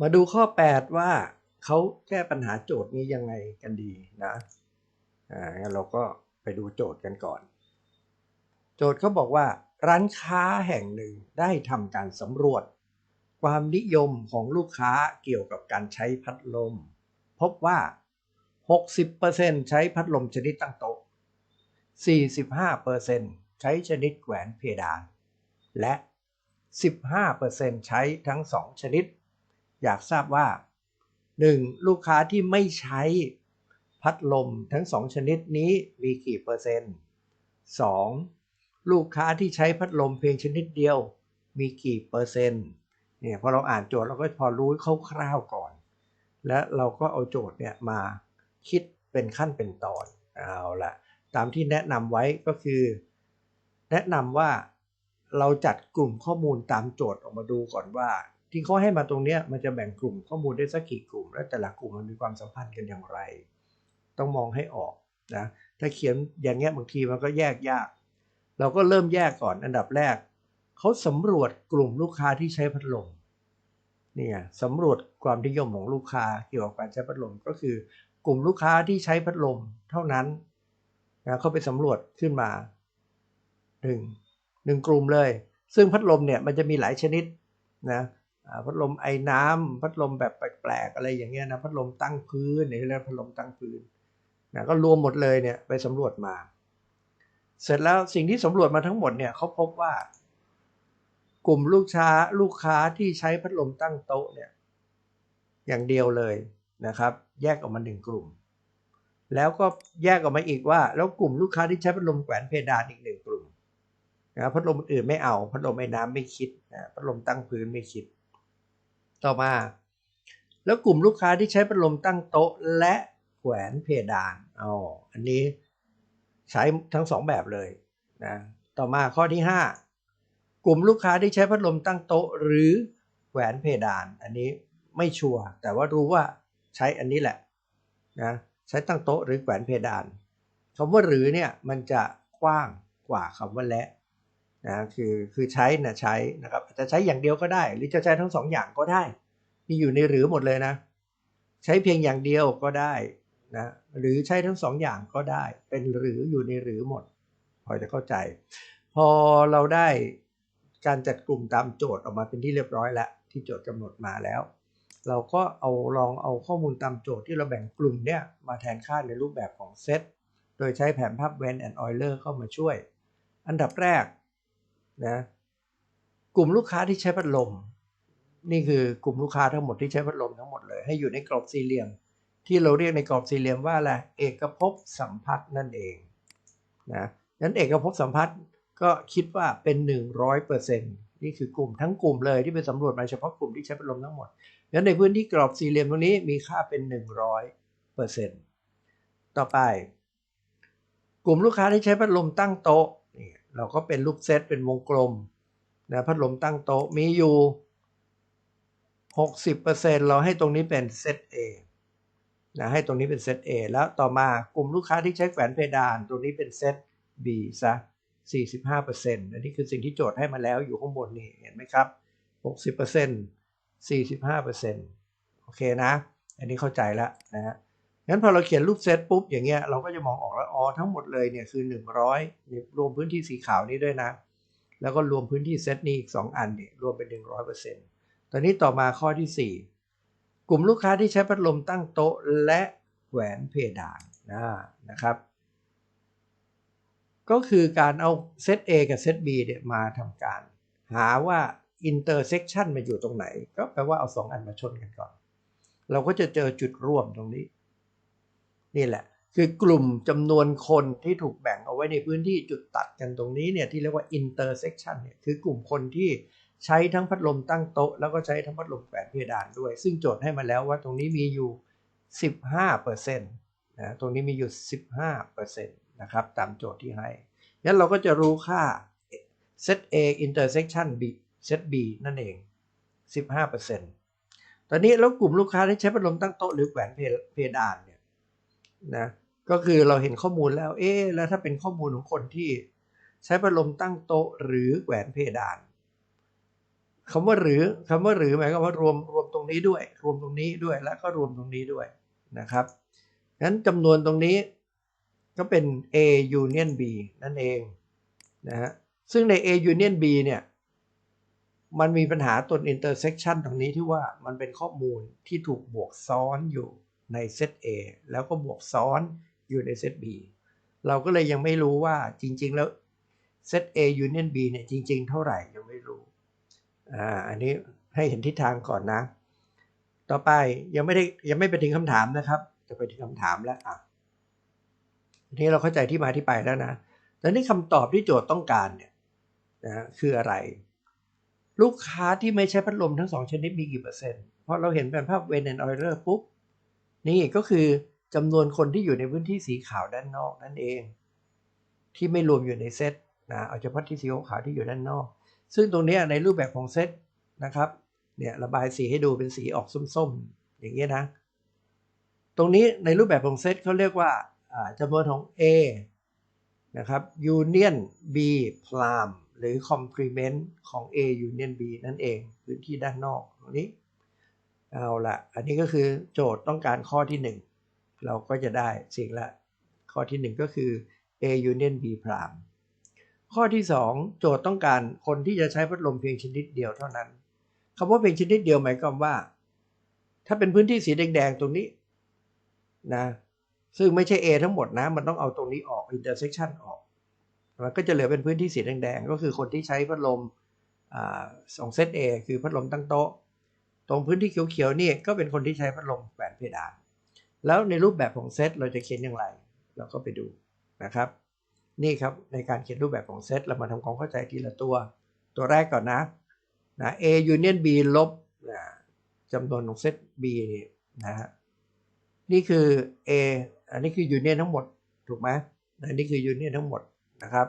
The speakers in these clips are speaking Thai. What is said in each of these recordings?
มาดูข้อ 8 ว่าเขาแก้ปัญหาโจทย์นี้ยังไงกันดีนะ อ่างั้นเราก็ไปดูโจทย์กันก่อน โจทย์เขาบอกว่าร้านค้าแห่งหนึ่งได้ทำการสำรวจ ความนิยมของลูกค้าเกี่ยวกับการใช้พัดลม พบว่า 60%ใช้พัดลมชนิดตั้งโต๊ะ 45%ใช้ชนิดแหวนเพดาน และ 15%ใช้ทั้ง 2 ชนิด อยากทราบว่า 1. ลูกค้าที่ไม่ใช้พัดลมทั้ง 2 ชนิดนี้มีกี่เปอร์เซ็นต์ 2. ลูกค้าที่ใช้พัดลมเพียงชนิดเดียวมีกี่เปอร์เซ็นต์เนี่ยพอเราอ่านโจทย์เราก็พอรู้คร่าวๆก่อน และเราก็เอาโจทย์เนี่ยมาคิดเป็นขั้นเป็นตอนเอาละตามที่แนะนำไว้ก็คือ แนะนำว่าเราจัดกลุ่มข้อมูลตามโจทย์ออกมาดูก่อนว่า ที่เขาให้มาตรงนี้มันจะแบ่งกลุ่มข้อมูลได้สักกี่กลุ่ม และแต่ละกลุ่มมันมีความสัมพันธ์กันอย่างไร ต้องมองให้ออกนะถ้าเขียนอย่างเงี้ยบางทีมันก็แยกยาก เราก็เริ่มแยกก่อนอันดับแรกเขาสำรวจกลุ่มลูกค้าที่ใช้พัดลมเนี่ยสำรวจความนิยมของลูกค้าเกี่ยวกับการใช้พัดลมก็คือกลุ่มลูกค้าที่ใช้พัดลมเท่านั้นนะเขาไปสำรวจขึ้นมาหนึ่งหนึ่งกลุ่มเลย ซึ่งพัดลมเนี่ยมันจะมีหลายชนิดนะ พัดลมไอ้น้ำพัดลมแบบแปลกๆอะไรอย่างเงี้ยนะพัดลมตั้งพื้นนี่เรียกพัดลมตั้งพื้นนะก็รวมหมดเลยเนี่ยไปสำรวจมา เสร็จแล้วสิ่งที่สำรวจมาทั้งหมดเนี่ยเขาพบว่า กลุ่มลูกค้าลูกค้าที่ใช้พัดลมตั้งโต๊ะเนี่ยอย่างเดียวเลยนะครับ แยกออกมาหนึ่งกลุ่ม แล้วก็แยกออกมาอีกว่า แล้วกลุ่มลูกค้าที่ใช้พัดลมแขวนเพดานอีกหนึ่งกลุ่มนะพัดลมอื่นไม่เอา พัดลมไอ้น้ำไม่คิดนะพัดลมตั้งพื้นไม่คิด ต่อมา แล้วกลุ่มลูกค้าที่ใช้พัดลมตั้งโต๊ะและแขวนเพดานอ๋ออันนี้ใช้ทั้งสองแบบเลยนะต่อมาข้อที่ 5 กลุ่มลูกค้าที่ใช้พัดลมตั้งโต๊ะ หรือแขวนเพดาน อันนี้ไม่ชัวร์แต่ว่ารู้ว่าใช้อันนี้แหละนะใช้ตั้งโต๊ะหรือแขวนเพดานคำว่าหรือเนี่ยมันจะกว้างกว่าคำว่าและ นะคือคือใช้นะใช้นะครับจะใช้อย่างเดียวก็ได้ หรือจะใช้ทั้งสองอย่างก็ได้ มีอยู่ในหรือหมดเลยนะ ใช้เพียงอย่างเดียวก็ได้นะหรือใช้ทั้งสองอย่างก็ได้ เป็นหรืออยู่ในหรือหมด พอจะเข้าใจ พอเราได้การจัดกลุ่มตามโจทย์ออกมาเป็นที่เรียบร้อยแล้ว ที่โจทย์กำหนดมาแล้ว เราก็เอาลองเอาข้อมูลตามโจทย์ที่เราแบ่งกลุ่มเนี่ยมาแทนค่าในรูปแบบของเซตโดยใช้แผนภาพเวนแอนด์ออยเลอร์เข้ามาช่วย อันดับแรก นะกลุ่มลูกค้าที่ใช้พัดลม นี่คือกลุ่มลูกค้าทั้งหมดที่ใช้พัดลมทั้งหมดเลย ให้อยู่ในกรอบสี่เหลี่ยม ที่เราเรียกในกรอบสี่เหลี่ยมว่าอะไรเอกภพสัมพัทธ์นั่นเองนะนั้นเอกภพสัมพัทธ์ก็คิดว่าเป็น 100%นี่คือกลุ่มทั้งกลุ่มเลยที่ไปสำรวจมาเฉพาะกลุ่มที่ใช้พัดลมทั้งหมดงั้นในพื้นที่กรอบสี่เหลี่ยมตรงนี้มีค่าเป็น 100%ต่อไป กลุ่มลูกค้าที่ใช้พัดลมตั้งโต๊ะ เราก็เป็นรูปเซตเป็นวงกลมนะพัดลมตั้งโต๊ะมีอยู่ 60%เราให้ตรงนี้เป็นเซต A นะให้ตรงนี้เป็นเซต A แล้วต่อมากลุ่มลูกค้าที่ใช้แขวนเพดานตรงนี้เป็นเซต B ซะ 45%อันนี้คือสิ่งที่โจทย์ให้มาแล้วอยู่ข้างบนนี่เห็นไหมครับ 60% 45%โอเคนะ อันนี้เข้าใจแล้วนะฮะ งั้นพอเราเขียนรูปเซตปุ๊บอย่างเงี้ยเราก็จะมองออกแล้วอ๋อทั้งหมดเลยเนี่ยคือ 100นี่รวมพื้นที่สีขาวนี้ด้วยนะ แล้วก็รวมพื้นที่เซตนี้อีก 2 อันเนี่ยรวมเป็น 100%ตอนนี้ต่อมาข้อที่ 4 กลุ่มลูกค้าที่ใช้พัดลมตั้งโต๊ะและแหวนเพดานนะนะครับก็คือการเอาเซต A กับเซต B เนี่ยมาทำการ หาว่า intersection มาอยู่ตรงไหน ก็แปลว่าเอา 2 อันมาชนกันก่อน เราก็จะเจอจุดร่วมตรงนี้ นี่แหละ คือกลุ่มจำนวนคนที่ถูกแบ่งเอาไว้ในพื้นที่จุดตัดกันตรงนี้เนี่ยที่เรียกว่า intersection เนี่ยคือกลุ่มคนที่ใช้ทั้งพัดลมตั้งโต๊ะ แล้วก็ใช้ทั้งพัดลมแขวนเพดานด้วย ซึ่งโจทย์ให้มาแล้วว่าตรงนี้มีอยู่ 15%นะตรงนี้มีอยู่ 15%นะครับตามโจทย์ที่ให้งั้นเราก็จะรู้ค่า set A intersection B set B นั่นเอง 15%ตอนนี้แล้วกลุ่มลูกค้าที่ใช้พัดลมตั้งโต๊ะหรือแขวนเพดานเนี่ย นะก็คือเราเห็นข้อมูลแล้ว เอ๊แล้วถ้าเป็นข้อมูลของคนที่ใช้พัดลมตั้งโต๊ะหรือแขวนเพดานคำว่าหรือคำว่าหรือหมายความว่ารวมรวมตรงนี้ด้วย รวมตรงนี้ด้วยแล้วก็รวมตรงนี้ด้วยนะครับงั้นจำนวนตรงนี้ก็เป็น A union B นั่นเองนะฮะซึ่งใน A union B เนี่ยมันมีปัญหาตัว intersection ตรงนี้ที่ว่ามันเป็นข้อมูลที่ถูกบวกซ้อนอยู่ ในเซต A แล้วก็บวกซ้อนอยู่ในเซต B เราก็เลยยังไม่รู้ว่าจริง ๆ แล้วเซต A union B เนี่ยจริง ๆ เท่าไหร่ยังไม่รู้อ่าอันนี้ให้เห็นทิศทางก่อนนะ ต่อไปยังไม่ได้ยังไม่ไปถึงคำถามนะครับ จะไปถึงคำถามแล้วอะทีนี้เราเข้าใจที่มาที่ไปแล้วนะแต่นี่คำตอบที่โจทย์ต้องการเนี่ยนะคืออะไร ลูกค้าที่ไม่ใช้พัดลมทั้งสองชนิดมีกี่เปอร์เซ็นต์เพราะเราเห็นเป็นภาพเวนแอนออยเลอร์ปุ๊บ นี่ก็คือจำนวนคนที่อยู่ในพื้นที่สีขาวด้านนอกนั่นเอง ที่ไม่รวมอยู่ในเซตนะเอาเฉพาะที่สีขาวที่อยู่ด้านนอก ซึ่งตรงนี้ในรูปแบบของเซตนะครับเนี่ยระบายสีให้ดูเป็นสีออกส้มๆ อย่างเงี้ยนะ ตรงนี้ในรูปแบบของเซตเขาเรียกว่าจำนวนของ A นะครับ Union B Prime หรือ Complement ของ A Union B นั่นเอง พื้นที่ด้านนอกตรงนี้ เอาละอันนี้ก็คือโจทย์ต้องการข้อที่ 1 เราก็จะได้สิ่งละ ข้อที่ 1 ก็คือ A Union B Prime ข้อที่ 2 โจทย์ต้องการคนที่จะใช้พัดลมเพียงชนิดเดียวเท่านั้นคำว่าเพียงชนิดเดียวหมายความว่า ถ้าเป็นพื้นที่สีแดงๆตรงนี้นะซึ่งไม่ใช่ A ทั้งหมดนะ มันต้องเอาตรงนี้ออก intersection ออก มันก็จะเหลือเป็นพื้นที่สีแดงๆ ก็คือคนที่ใช้พัดลมอสองเซต A คือพัดลมตั้งโต๊ะ ตรงพื้นที่เขียวๆนี่ก็เป็นคนที่ใช้พัดลมแหวนเพดาน แล้วในรูปแบบของเซตเราจะเขียนอย่างไร เราก็ไปดูนะครับ นี่ครับในการเขียนรูปแบบของเซตเรามาทำความเข้าใจทีละตัว ตัวแรกก่อนนะนะ A union B ลบนะจำนวนของเซต B นี่นะฮะนี่คือ A อันนี้คือ union ทั้งหมดถูกไหมอันนี้คือ union ทั้งหมดนะครับ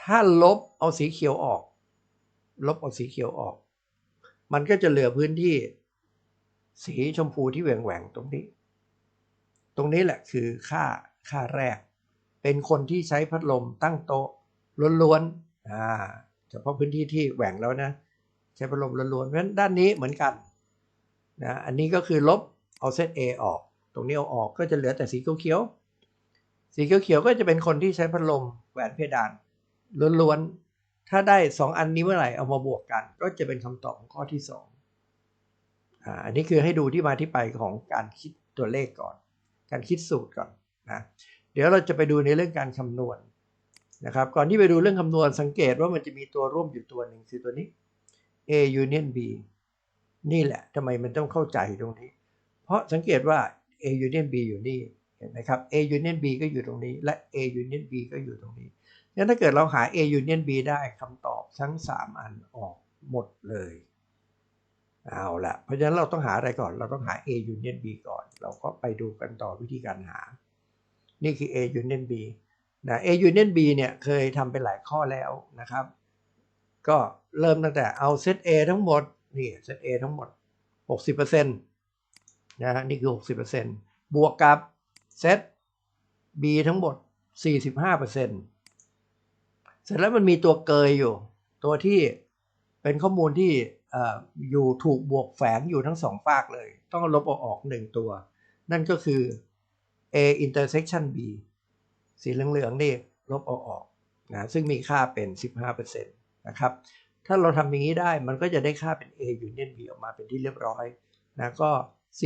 ถ้าลบเอาสีเขียวออก ลบเอาสีเขียวออก มันก็จะเหลือพื้นที่ สีชมพูที่แหว่งแหวงตรงนี้ ตรงนี้แหละคือค่าค่าแรก เป็นคนที่ใช้พัดลมตั้งโต๊ะล้วนๆอ่าเฉพาะพื้นที่ที่แหว่งแล้วนะ ใช้พัดลมล้วนๆเพราะฉะนั้นด้านนี้เหมือนกันนะอันนี้ก็คือลบเอาเซต A ออก ตรงนี้เอาออกก็จะเหลือแต่สีเขียวๆสีเขียวๆก็จะเป็นคนที่ใช้พัดลมแหวนเพดานล้วนๆ ถ้าได้ 2 อันนี้เมื่อไหร่เอามาบวกกัน ก็จะเป็นคำตอบของข้อที่2อ่าอันนี้คือให้ดูที่มาที่ไปของการคิดตัวเลขก่อน การคิดสูตรก่อนนะเดี๋ยวเราจะไปดูในเรื่องการคำนวณนะครับก่อนที่ไปดูเรื่องคำนวณสังเกตว่ามันจะมีตัวร่วมอยู่ตัวหนึ่งคือตัวนี้ A union B นี่แหละทำไมมันต้องเข้าใจตรงนี้ เพราะสังเกตว่า A union B อยู่นี่เห็นไหมครับ A union B ก็อยู่ตรงนี้ และ A union B ก็อยู่ตรงนี้ งั้นถ้าเกิดเราหา A union B ได้คำตอบทั้ง 3 อันออกหมดเลย เอาละเพราะฉะนั้นเราต้องหาอะไรก่อน เราต้องหา A union B ก่อน เราก็ไปดูกันต่อวิธีการหา นี่คือ A union B นะ A union B เนี่ยเคยทำไปหลายข้อแล้วนะครับ ก็เริ่มตั้งแต่เอาเซต A ทั้งหมด นี่เซต A ทั้งหมด 60%นะฮะนี่คือ 60%บวกกับเซต B ทั้งหมด 45% เสร็จแล้วมันมีตัวเกยอยู่ ตัวที่เป็นข้อมูลที่อยู่ถูกบวกแฝงอยู่ทั้งสองฝากเลย ต้องลบออกหนึ่งตัว นั่นก็คือ A intersection B สีเหลืองๆนี่ลบอออกนะซึ่งมีค่าเป็น 15%นะครับถ้าเราทำอย่างนี้ได้มันก็จะได้ค่าเป็น A union B ออกมาเป็นที่เรียบร้อยนะก็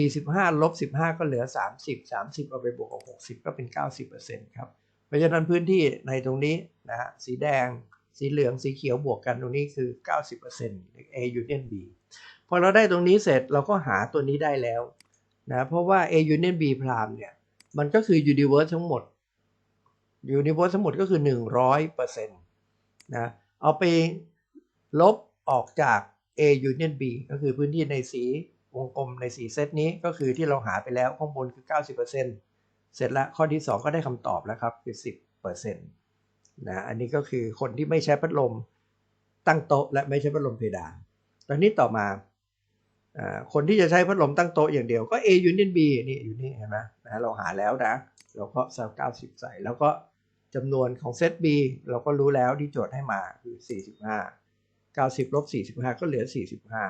45 ลบ 15 ก็เหลือ 30 30 เอาไปบวกกับ60 ก็เป็น 90%ครับ ราะฉะนั้นพื้นที่ในตรงนี้นะฮะสีแดงสีเหลืองสีเขียวบวกกันตรงนี้คือ 90% A union B พอเราได้ตรงนี้เสร็จเราก็หาตัวนี้ได้แล้วนะเพราะว่า A union B prime เนี่ยมันก็คือ universe ทั้งหมดยูนิเวอร์สทั้งหมดก็คือ 100%นะเอาไปลบออกจาก A union B ก็คือพื้นที่ในสีวงกลมในสีเซตนี้ก็คือที่เราหาไปแล้วข้างบนคือ 90% เสร็จแล้วข้อที่ 2 ก็ได้คำตอบแล้วครับ คือ 10%นะอันนี้ก็คือคนที่ไม่ใช้พัดลมตั้งโต๊ะ และไม่ใช้พัดลมเพดานตอนนี้ต่อมาคนที่จะใช้พัดลมตั้งโต๊ะอย่างเดียวก็ A union B นี่อยู่นี่เห็นไหมนะเราหาแล้วนะ เราก็ใส่90 ใส่ แล้วก็จำนวนของเซต B เราก็รู้แล้วที่โจทย์ให้มาคือ 45 90ลบ45 ก็เหลือ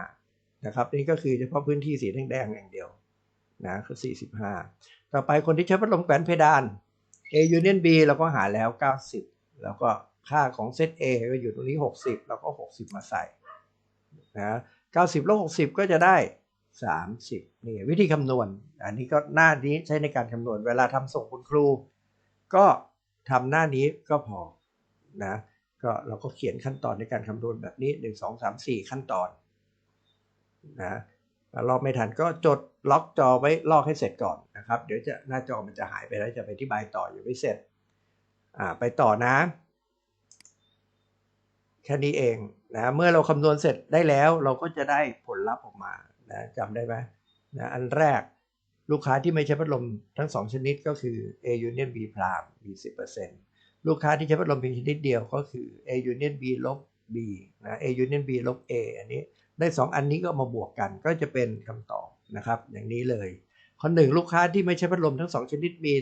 45 นะครับนี่ก็คือเฉพาะพื้นที่สีแดงๆอย่างเดียว นะคือ 45 ต่อไปคนที่ใช้พัดลมแขวนเพดาน A union B เราก็หาแล้ว 90 แล้วก็ค่าของเซต A ก็อยู่ตรงนี้ 60 แล้วก็ 60 มาใส่นะ90ลบ60 ก็จะได้ 30 นี่วิธีคำนวณ อันนี้ก็หน้านี้ใช้ในการคำนวณ เวลาทำส่งคุณครู ก็ทำหน้านี้ก็พอนะก็เราก็เขียนขั้นตอนในการคำนวณแบบนี้ 1 2 3 4 ขั้นตอนนะ ลอกไม่ทันก็จดล็อกจอไว้ลอกให้เสร็จก่อนนะครับ เดี๋ยวจะหน้าจอมันจะหายไปแล้วจะไปที่บายต่ออยู่ไม่เสร็จอ่าไปต่อนะแค่นี้เองนะเมื่อเราคำนวณเสร็จได้แล้วเราก็จะได้ผลลัพธ์ออกมานะจำได้ไหมนะอันแรกลูกค้าที่ไม่ใช้พัดลมทั้ง 2 ชนิดก็คือ A Union B Prime มี10%ลูกค้าที่ใช้พัดลมเพียงชนิดเดียวก็คือ A Union B ลบ B นะ A Union B ลบ A อันนี้ ได้ 2 อันนี้ก็มาบวกกันก็จะเป็นคำตอบนะครับ อย่างนี้เลย ข้อหนึ่งลูกค้าที่ไม่ใช้พัดลมทั้ง 2 ชนิดมี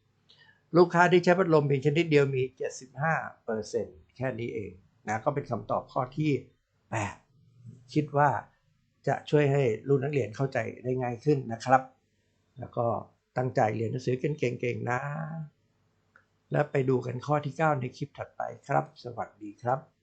10%ลูกค้าที่ใช้พัดลมเพียงชนิดเดียวมี 75%แค่นี้เองนะก็เป็นคำตอบข้อที่ 8 คิดว่าจะช่วยให้รุ่นนักเรียนเข้าใจได้ง่ายขึ้นนะครับ แล้วก็ตั้งใจเรียนหนังสือเก่งๆนะ แล้วไปดูกันข้อที่ 9 ในคลิปถัดไปครับ สวัสดีครับ